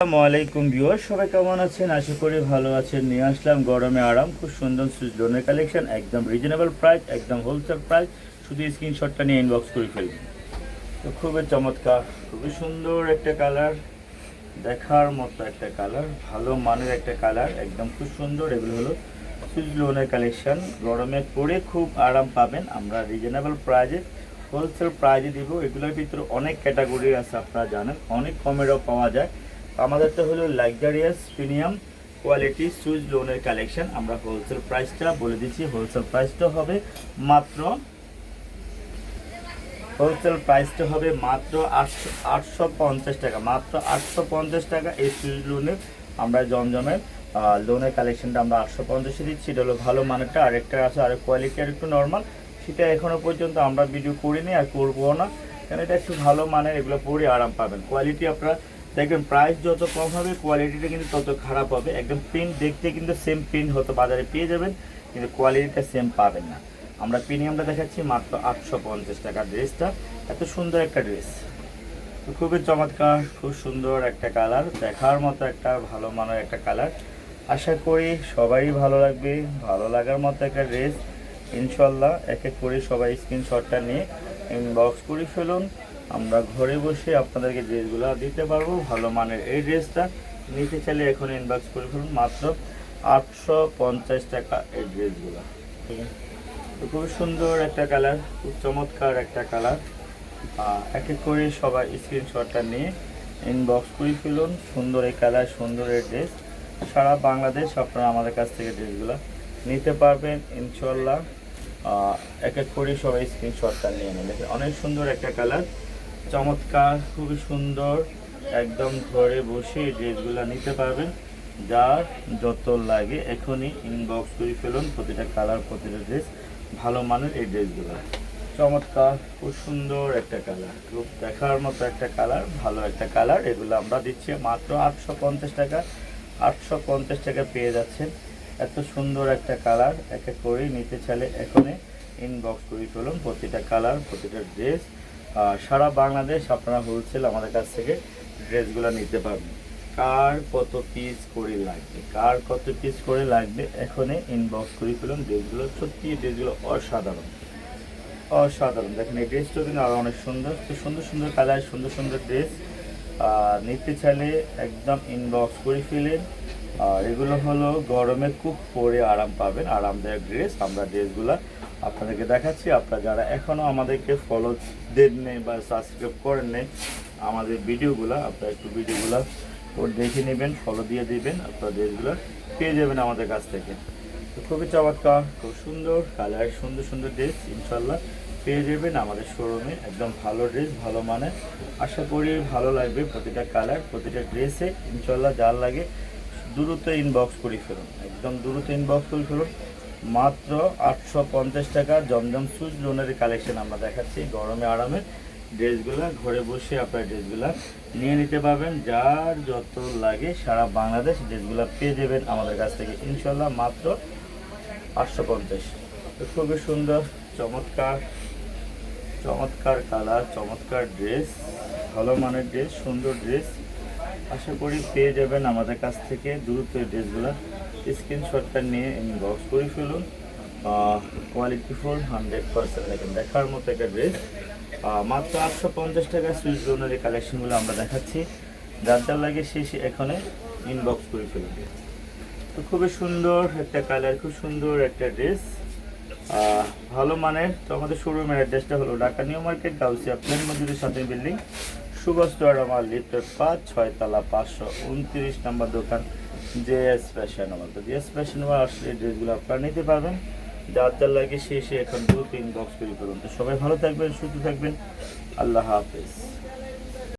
আসসালামু আলাইকুম ভিউয়ার সবাই কেমন আছেন? আশা করি ভালো আছেন। নিয়ে আসলাম গরমে আরাম, খুব সুন্দর সুইজনের কালেকশন, একদম রিজনেবল প্রাইস একদম হোলসেল প্রাইস শুধু স্ক্রিনশটটা নিয়ে ইনবক্স করে ফেলবেন তো খুবই চমৎকার, খুবই সুন্দর একটা কালার দেখার মতো একটা কালার ভালো মানের একটা কালার একদম খুব সুন্দর। এগুলো হলো সুইজ লোনের কালেকশন। গরমে পরে খুব আরাম পাবেন। আমরা রিজনেবল প্রাইজে হোলসেল প্রাইজে দিব। এগুলোর ভিতরে অনেক ক্যাটাগরি আছে, আপনারা জানেন। অনেক কমেরও পাওয়া যায়। আমাদেরটা হলো লাক্সারিয়াস প্রিমিয়াম কোয়ালিটি সুইজ লোনের কালেকশন আমরা হোলসেল প্রাইসটা বলে দিচ্ছি হোলসেল প্রাইসটা হবে মাত্র হোলসেল প্রাইসটা হবে মাত্র আটশো আটশো পঞ্চাশ টাকা। মাত্র আটশো পঞ্চাশ টাকা এই সুইজ লোনের আমরা জমজমের লোনের কালেকশনটা আমরা আটশো পঞ্চাশে দিচ্ছি। এটা হলো ভালো মানেরটা। আরেকটা আছে আর কোয়ালিটি আর একটু নর্মাল সেটা এখনও পর্যন্ত আমরা ভিডিও করিনি আর করব না। কারণ এটা একটু ভালো মানের, এগুলো পরে আরাম পাবেন। কোয়ালিটি আপনারা দেখবেন প্রাইস যত কম হবে কোয়ালিটিটা কিন্তু তত খারাপ হবে। একদম প্রিন্ট দেখতে কিন্তু সেম প্রিন্ট হয়তো বাজারে পেয়ে যাবেন, কিন্তু কোয়ালিটিটা সেম পাবেন না। আমরা প্রিমিয়ামটা দেখাচ্ছি মাত্র আটশো পঞ্চাশ টাকার ড্রেসটা এত সুন্দর একটা ড্রেস খুবই চমৎকার, খুব সুন্দর একটা কালার দেখার মতো একটা, ভালো মানের একটা কালার আশা করি সবাই ভালো লাগবে, ভালো লাগার মতো একটা ড্রেস ইনশাল্লাহ এক এক করে সবাই স্ক্রিনশটটা নিয়ে ইনবক্স করে ফেলুন। আমরা ঘরে বসে আপনাদেরকে ড্রেসগুলো দিতে পারব, ভালো মানের এই ড্রেসটা। নিতে চাইলে এখন ইনবক্স করে ফেলুন, মাত্র আটশো পঞ্চাশ টাকা এই ড্রেসগুলো। তো খুব সুন্দর একটা কালার, খুব চমৎকার একটা কালার। এক এক করে সবাই স্ক্রিনশটটা নিয়ে ইনবক্স করে ফেলুন, সুন্দর এই কালার, সুন্দর এই ড্রেস। সারা বাংলাদেশ আপনারা আমাদের কাছ থেকে ড্রেসগুলো নিতে পারবেন ইনশাল্লাহ এক এক করে সবাই স্ক্রিনশটটা নিয়ে নেন অনেক সুন্দর একটা কালার। চমৎকার, খুবই সুন্দর। একদম ঘরে বসে এই ড্রেসগুলো নিতে পারবেন। যার যত লাগে এখনই ইনবক্স করে ফেলুন প্রতিটা কালার প্রতিটা ড্রেস ভালো মানের এই ড্রেসগুলো। চমৎকার, খুব সুন্দর একটা কালার খুব দেখার মতো একটা কালার ভালো একটা কালার এগুলো আমরা দিচ্ছি মাত্র আটশো পঞ্চাশ টাকা। আটশো পঞ্চাশ টাকা পেয়ে যাচ্ছেন। এত সুন্দর একটা কালার এক এক করে নিতে চাইলে এখনই ইনবক্স করে ফেলুন প্রতিটা কালার প্রতিটা ড্রেস সারা বাংলাদেশ আপনারা হোলসেল আমাদের কাছ থেকে ড্রেসগুলো নিতে পারবেন। কার কত পিস করে লাগবে? কার কত পিস করে লাগবে? এখনই ইনবক্স করে ফেলুন ড্রেসগুলো সত্যি ড্রেসগুলো অসাধারণ। অসাধারণ। দেখেন এই ড্রেসটা কিন্তু আরও অনেক সুন্দর। তো সুন্দর সুন্দর কালার সুন্দর সুন্দর ড্রেস নিতে চাইলে একদম ইনবক্স করে ফেলেন। আর এগুলো হলো গরমে খুব পরে আরাম পাবেন। আরামদায়ক ড্রেস আমরা ড্রেসগুলো আপনাদেরকে দেখাচ্ছি। আপনারা যারা এখনও আমাদেরকে ফলো দেন নেই বা সাবস্ক্রাইব করেন নেই, আমাদের ভিডিওগুলো, আপনারা একটু ভিডিওগুলো দেখে নেবেন ফলো দিয়ে দিবেন, আপনার ড্রেসগুলো পেয়ে যাবেন আমাদের কাছ থেকে। তো খুবই চমৎকার, খুব সুন্দর কালার সুন্দর সুন্দর ড্রেস ইনশাল্লাহ পেয়ে যাবেন আমাদের শোরুমে একদম ভালো ড্রেস ভালো মানে আশা করি ভালো লাগবে প্রতিটা কালার প্রতিটা ড্রেসে ইনশাল্লাহ যার লাগে দ্রুত ইনবক্স করে ফেলুন। একদম দ্রুত ইনবক্স করে ফেলুন। মাত্র আটশো পঞ্চাশ টাকা জমজম সুজ লোনের কালেকশন আমরা দেখাচ্ছি। গরমে আরামে ড্রেসগুলো, ঘরে বসে আপনার ড্রেসগুলো নিয়ে নিতে পারবেন। যার যত লাগে সারা বাংলাদেশ ড্রেসগুলো পেয়ে যাবেন আমাদের কাছ থেকে। ইনশাল্লাহ মাত্র আটশো পঞ্চাশ। খুবই সুন্দর, চমৎকার চমৎকার কালার, চমৎকার ড্রেস, ভালো মানের ড্রেস, সুন্দর ড্রেস আশা করি পেয়ে যাবেন আমাদের কাছ থেকে। দ্রুত ড্রেসগুলো স্ক্রিনশটটা নিয়ে ইনবক্স করে ফেলুন। কোয়ালিটি ফুল হান্ড্রেড পার্সেন্ট দেখেন দেখার মতো একটা ড্রেস মাত্র আটশো পঞ্চাশ টাকা সুইচ লোনের এই কালেকশনগুলো আমরা দেখাচ্ছি। যার যার লাগে শেষে এখানে ইনবক্স করে ফেলুন। তো খুবই সুন্দর একটা কালার খুব সুন্দর একটা ড্রেস ভালো মানের। তো আমাদের শোরুমের অ্যাড্রেসটা হলো ঢাকা নিউ মার্কেট, গাউসিয়া প্লেন মজুরির সাথে বিল্ডিং সুভাষ আমার লিফটের পাঁচ ছয় ছয়তলা পাঁচশো উনত্রিশ নম্বর দোকান। জেএস ফ্যাশন আমার তো জেএস ফ্যাশন আমার আসলে ড্রেসগুলো আপনারা নিতে পারবেন। যার যার লাগে সে সে এখন দু তিন বক্স করে করুন তো সবাই ভালো থাকবেন, সুস্থ থাকবেন। আল্লাহ হাফেজ।